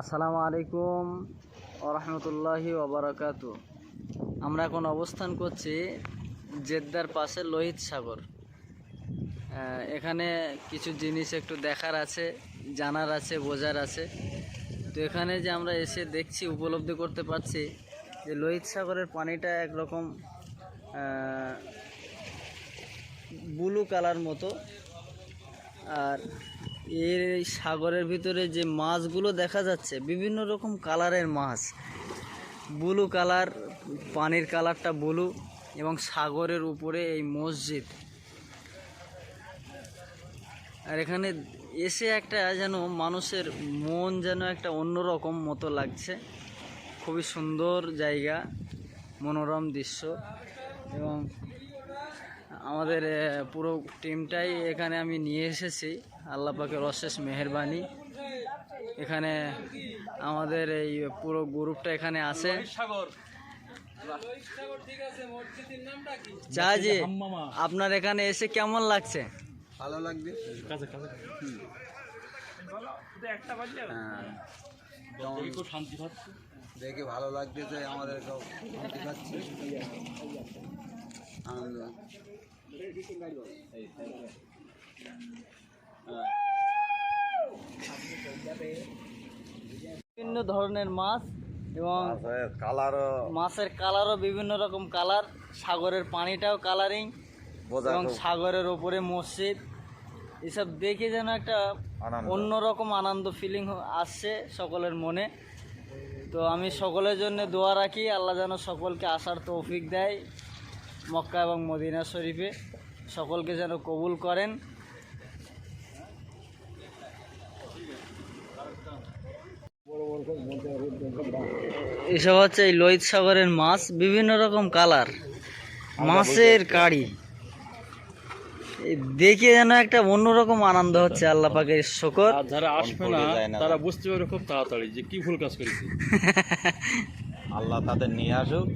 আসসালামু আলাইকুম ওরহমতুল্লাহি ওবরাকাত আমরা এখন অবস্থান করছি জেদ্দার পাশে লোহিত সাগর। এখানে কিছু জিনিস একটু দেখার আছে, জানার আছে, বোঝার আছে। তো এখানে যে আমরা এসে দেখছি, উপলব্ধি করতে পারছি যে লোহিত সাগরের পানিটা একরকম ব্লু কালার মতো। আর এর এই সাগরের ভিতরে যে মাছগুলো দেখা যাচ্ছে, বিভিন্ন রকম কালারের মাছ। ব্লু কালার, পানির কালারটা ব্লু এবং সাগরের উপরে এই মসজিদ। আর এখানে এসে একটা যেন মানুষের মন যেন একটা অন্যরকম মতো লাগছে। খুবই সুন্দর জায়গা, মনোরম দৃশ্য এবং আমাদের পুরো টিমটাই এখানে আমি নিয়ে এসেছি। আল্লাহ পাকের অশেষ মেহরবানি। এখানে আমাদের এই পুরো গ্রুপটা এখানে আছে। চাজি আপনার এখানে এসে কেমন লাগছে? ভালো লাগবে। হ্যাঁ, দেখে ভালো লাগতেছে আমাদের সব। আনন্দ। বিভিন্ন ধরনের মাছ এবং কালারও মাছের কালারও বিভিন্ন রকম কালার। সাগরের পানিটাও কালারিং এবং সাগরের ওপরে মসজিদ। এসব দেখে যেন একটা। অন্যরকম আনন্দ ফিলিং আসছে সকলের মনে। তো আমি সকলের জন্য দোয়া রাখি। আল্লাহ যেন সকলকে আসার তৌফিক দেয় মক্কা এবং মদিনা শরীফে। সকলকে যেন কবুল করেন। এসব হচ্ছে এই লোহিত সাগরের মাছ বিভিন্ন রকম কালার। মাছের কাড়ি। এই দেখে যেন একটা অন্যরকম আনন্দ হচ্ছে আল্লাহ পাকের শকর। যারা আসবে না না। তারা বুঝতে পারবে খুব তাড়াতাড়ি যে কি ভুল কাজ করেছে। আল্লাহ তাদের নিয়ে আসুক।